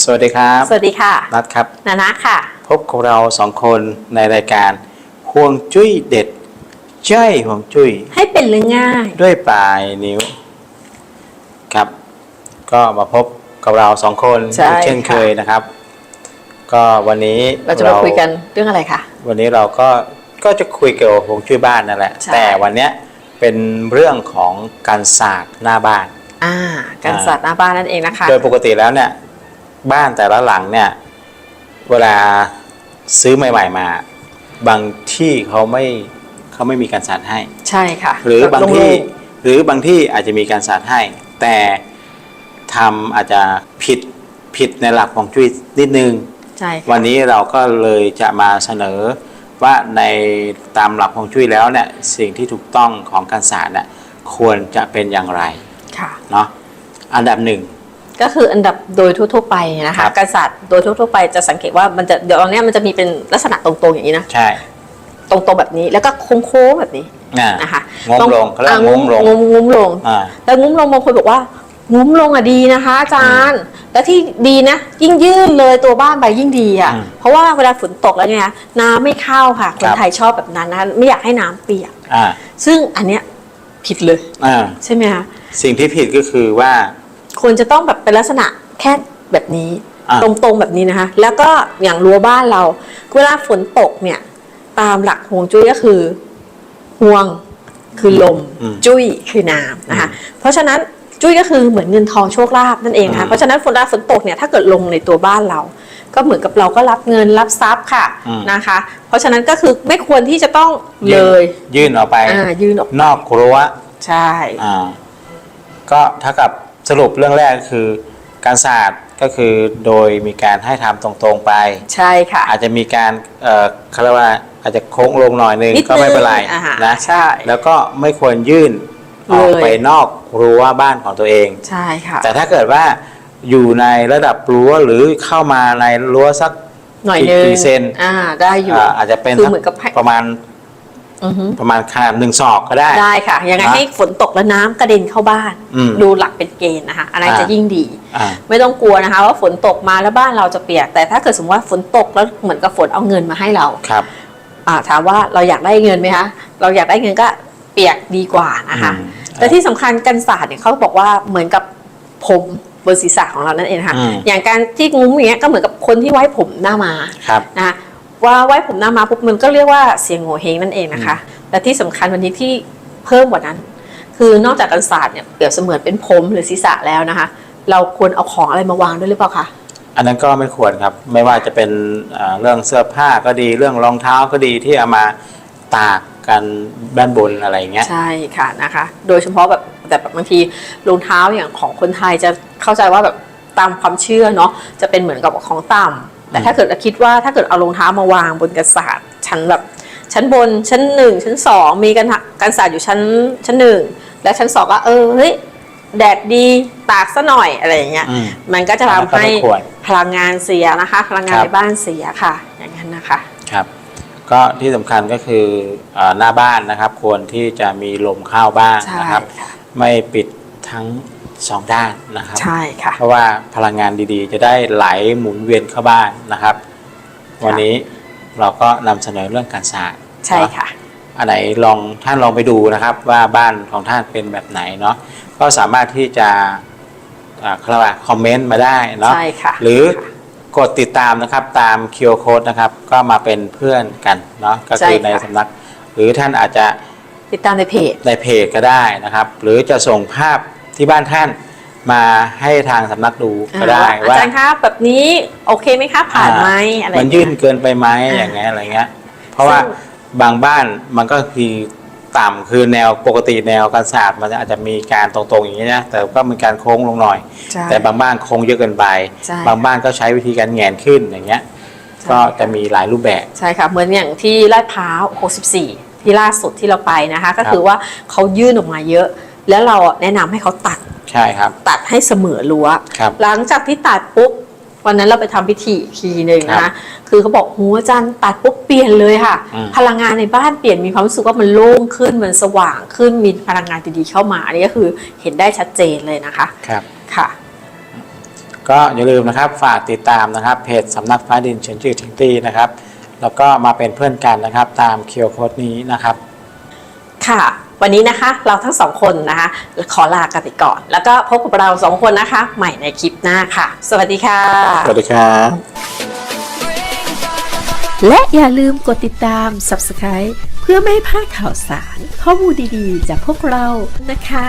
สวัสดีครับ สวัสดีค่ะ นัดครับ นานะค่ะ พบกับเราสองคนในรายการห่วงจุ้ยเด็ดใช่ห่วงจุ้ย ให้เป็นเรื่องง่าย ด้วยปลายนิ้ว ครับ ก็มาพบกับเราสองคนใช่อีกเช่นค่ะเคยนะครับ ก็วันนี้เราจะมาคุยกันเรื่องอะไรคะ วันนี้เราก็ก็จะคุยเกี่ยวกับห่วงจุ้ยบ้านนั่นแหละ ใช่ แต่วันเนี้ยเป็นเรื่องของการสาดหน้าบ้าน อ่า การสัตว์หน้าบ้านนั่นเองนะคะ โดยปกติแล้วเนี่ย บ้านแต่ละหลังเนี่ย เวลาซื้อใหม่ ๆ มา บางที่เขาไม่เขาไม่มีการสาดให้ ใช่ค่ะหรือบางโล่ที่งหรือบางที่อาจจะมีการสาดให้ แต่ทำอาจจะผิดผิดในหลักของจุ้ยนิดนึงๆใช่ค่ะวันนี้เราก็เลยจะมาเสนอว่าในตามหลักของจุ้ยแล้วเนี่ยสิ่งที่ถูกต้องของการสาดเนี่ยควรจะเป็นอย่างไรค่ะ เนาะอันดับหนึ่ง ก็คืออันดับโดยทั่วๆไปนะครัคะบการสัตว์โดยทั่วๆไปจะสังเกตว่ามันจะเดี๋ยวตอนเนี้ยมันจะมีเป็นลักษณะตรงๆอย่างนี้นะใช่ตรงๆแบบนี้แล้วก็โค้งๆแบบนี้อ่านะคะงมลงเขาเรียกอ่ว่างมลงงมงมลงอ่าแล้วงุ้มลงบางคนบอกว่างุ้มลงอะดีนะคะอาจารย์ แล้วที่ดีนะ ยิ่งยื่นเลยตัวบ้านไปยิ่งดีอะอืมเพราะว่าเวลาฝนตกแล้วเนี่ยน้ำไม่เข้าค่ะคคนรับไทยชอบแบบนั้นนะคะไม่อยากให้น้ำเปียกอ่าซึ่งอันเนี้ยผิดเลยอ่าใช่ไหมคะสิ่งที่ผิดก็คือว่า ควรจะต้องแบบเป็นลักษณะแค่แบบนี้ อะตรงๆแบบนี้นะคะ แล้วก็อย่างรั้วบ้านเรา เวลาฝนตกเนี่ย ตามหลักฮวงจุ้ยก็คือห่วงคือลม อืมจุ้ยคือน้ำนะคะ เพราะฉะนั้นจุ้ยก็คือเหมือนเงินทองโชคลาภนั่นเองนะอืคะมเพราะฉะนั้นฝนดาฝนตกเนี่ยถ้าเกิดลงในตัวบ้านเรา ก็เหมือนกับเราก็รับเงินรับทรัพย์ค่ะอืม นะคะ เพราะฉะนั้นก็คือไม่ควรที่จะต้องเลยยื่นออกไป อ่ายืนออกนอกรั้วใช่ อ่า ก็เท่ากับ สรุปเรื่องแรกก็คือการศาสตร์ก็คือโดยมีการให้ทำตรงๆไป ใช่ค่ะ อาจจะมีการเอ่อเขาเรียกว่าอาจจะโค้งลงหน่อยหนึงนิดก็ไม่เป็นไรนึงอ่าฮะนะใช่แล้วก็ไม่ควรยื่นออกเลยไปนอกรั้วบ้านของตัวเองใช่ค่ะแต่ถ้าเกิดว่าอยู่ในระดับรั้วหรือเข้ามาในรั้วสักหน่อยนึงกี่เซนอ่าได้อยู่อ่าอาจจะเป็นคือสักเหมือนกับให้ประมาณอือฮึ ประมาณขนาดหนึ่งศอกก็ได้ ได้ค่ะ ยังไงนะให้ฝนตกแล้วน้ำกระเด็นเข้าบ้านอืมดูหลักเป็นเกณฑ์นะคะอันนั้นอ่าจะยิ่งดีอ่าไม่ต้องกลัวนะคะ ว่าฝนตกมาแล้วบ้านเราจะเปียก แต่ถ้าเกิดสมมติว่าฝนตกแล้วเหมือนกับฝนเอาเงินมาให้เราครับอ่าถามว่าเราอยากได้เงินไหมคะ เราอยากได้เงินก็เปียกดีกว่านะคะอืมแต่ที่สำคัญกันศาสตร์เนี่ยเขาบอกว่าเหมือนกับผมบนศีรษะของเรานั่นเองค่ะอืมอย่างการที่งุ้มอย่างเงี้ยก็เหมือนกับคนที่ไว้ผมหน้ามาครับนะคะ ว่าไว้ผมหน้ามาปุ๊บมันก็เรียกว่าเสียงโงเฮงนั่นเองนะคะ และที่สำคัญวันนี้ที่เพิ่มกว่านั้น คือนอกจากกันศาสตร์เนี่ยเปรียบเสมือนเป็นผมหรือศีรษะแล้วนะคะ เราควรเอาของอะไรมาวางด้วยหรือเปล่าคะอันนั้นก็ไม่ควรครับ ไม่ว่าจะเป็นเอ่อเรื่องเสื้อผ้าก็ดีเรื่องรองเท้าก็ดีที่เอามาตากกันด้านบนอะไรอย่างเงี้ยใช่ค่ะนะคะ โดยเฉพาะแบบแต่แบบบางทีรองเท้าอย่างของคนไทยจะเข้าใจว่าแบบตามความเชื่อเนาะจะเป็นเหมือนกับของต่ำ แต่ถ้าเกิดเราคิดว่าถ้าเกิดเอารองเท้ามาวางบนกระสาดชั้นแบบชั้นบนชั้นหนึ่งชั้นสองมีกันกันศาสตร์อยู่ชั้นชั้นหนึ่งและชั้นสองก็เออเฮ้ยแดดดีตากซะหน่อยอะไรอย่างเงี้ยอืมมันก็จะทำให้อันนั้นก็ไม่ควรพลังงานเสียนะคะ พลังงานครับในบ้านเสียค่ะ อย่างนั้นนะคะครับ ก็ที่สำคัญก็คือเอ่อหน้าบ้านนะครับ ควรที่จะมีลมเข้าบ้านใช่นะครับค่ะไม่ปิดทั้ง สองด้านนะครับ ใช่ค่ะ เพราะว่าพลังงานดีๆ จะได้ไหลหมุนเวียนเข้าบ้านนะครับ วันนี้เราก็นำเสนอเรื่องการสะอาดใช่เนาะค่ะ อันไหนลองท่านลองไปดูนะครับ ว่าบ้านของท่านเป็นแบบไหนเนาะก็สามารถที่จะอ่าเขาเรียกว่าคอมเมนต์มาได้เนาะใช่ค่ะหรือกดติดตามนะครับตาม QR Code นะครับ ก็มาเป็นเพื่อนกันเนาะก็คือใช่ในค่ะสำนัก หรือท่านอาจจะติดตามในเพจในเพจก็ได้นะครับ หรือจะส่งภาพ ที่บ้านท่านมาให้ทางสำนักดูก็ได้อาว่าจารย์คะแบบนี้โอเคไหมคะผ่านไหมอะไรมันอางยื่เงี้นเกินไปไหมอ่าอย่างเงี้ยอะไรเงี้ย เพราะว่าซึ่งบางบ้านมันก็คือต่ำคือแนวปกติแนวการศาสตร์มันอาจจะมีการตรงๆอย่างนี้นะแต่ก็มีการโค้งลงหน่อยใช่แต่บางบ้านโค้งเยอะเกินไปใช่บางบ้านก็ใช้วิธีการแหงนขึ้นอย่างเงี้ยใช่ก็จะมีหลายรูปแบบใช่ค่ะเหมือนอย่างที่ลาดพร้าว64 ที่ล่าสุดที่เราไปนะคะ ก็คือว่าเขายื่นออกมาเยอะ แล้วเราแนะนำให้เขาตัดใช่ครับ ตัดให้เสมอรั้ว ครับ หลังจากที่ตัดปุ๊บวันนั้นเราไปทำพิธีอีกทีหนึ่งครันะคะบคือเขาบอกหัวจันทร์ตัดปุ๊บเปลี่ยนเลยค่ะ อืม พลังงานในบ้านเปลี่ยนมีความรู้สึกว่ามันโล่งขึ้นมันสว่างขึ้นมีพลังงานดีๆเข้ามาอันนี้ก็คือเห็นได้ชัดเจนเลยนะคะครับ ค่ะ ก็อย่าลืมนะครับฝากติดตามนะครับเพจสำนักฟ้าดินเฉินจือทิงตี้นะครับ แล้วก็มาเป็นเพื่อนกันนะครับ ตามเคียวโคดนี้นะครับ ค่ะ วันนี้นะคะเราทั้งสองคนนะคะขอลากันไปก่อน แล้วก็พบกับเราสองคนนะคะ ใหม่ในคลิปหน้าค่ะ สวัสดีค่ะ สวัสดีครับและอย่าลืมกดติดตาม Subscribe เพื่อไม่ให้พลาดข่าวสาร ข้อมูลดีๆ จากพวกเรานะคะ